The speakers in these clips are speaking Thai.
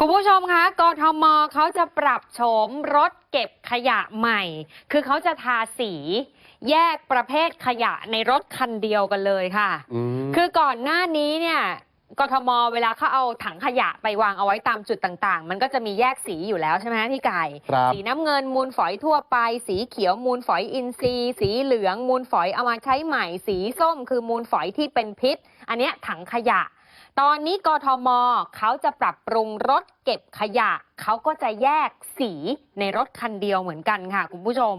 คุณผู้ชมคะกทมเขาจะปรับโฉมรถเก็บขยะใหม่ คือเขาจะทาสี แยกประเภทขยะในรถคันเดียวกันเลยค่ะอืมคือก่อนหน้านี้เนี่ยกทม เวลาเขาเอาถังขยะไปวางเอาไว้ตามจุดต่างๆ มันก็จะมีแยกสีอยู่แล้วใช่ไหมพี่ไก่ครับสีน้ำเงินมูลฝอยทั่วไป สีเขียวมูลฝอยอินทรีย์ สีเหลืองมูลฝอยเอามาใช้ใหม่ สีส้มคือมูลฝอยที่เป็นพิษ อันเนี้ยถังขยะ ตอนนี้กทมเขาจะปรับปรุงรถเก็บขยะ เขาก็จะแยกสีในรถคันเดียวเหมือนกันค่ะ คุณผู้ชม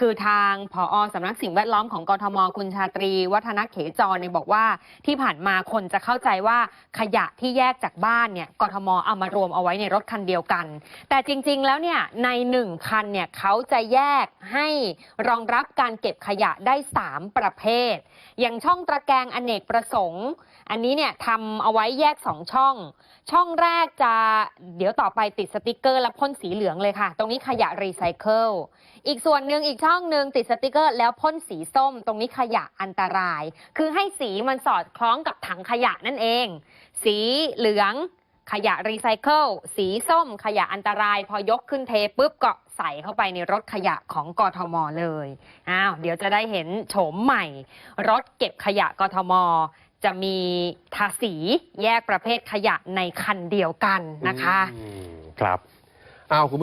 คือทางผอสำนักสิ่งแวดล้อมของกทมคุณชาตรี วัฒนเขจรเนี่ยบอกว่าที่ผ่านมาคนจะเข้าใจว่าขยะที่แยกจากบ้านเนี่ยกทมเอามารวมเอาไว้ในรถคันเดียวกัน แต่จริงๆแล้วเนี่ยในหนึ่งคันเนี่ยเขาจะแยกให้รองรับการเก็บขยะได้ 3 ประเภท อย่างช่องตะแกรงอเนกประสงค์ อันนี้เนี่ยทำเอาไว้แยก 2 ช่อง ช่องแรกจะเดี๋ยวต่อไปติดสติกเกอร์และพ่นสีเหลืองเลยค่ะ ตรงนี้ขยะรีไซเคิลอีกส่วนหนึ่งอีกช่องหนึ่งติดสติกเกอร์ แล้วพ่นสีส้ม ตรงนี้ขยะอันตราย คือให้สีมันสอดคล้องกับถังขยะนั่นเอง สีเหลืองขยะรีไซเคิลสีส้มขยะอันตราย พอยกขึ้นเทปุ๊บก็ใส่เข้าไปในรถขยะของกทมเลยอ้าวเดี๋ยวจะได้เห็นโฉมใหม่ รถเก็บขยะกทม จะมีทาสีแยกประเภทขยะในคันเดียวกันนะคะครับอ้าวคุณ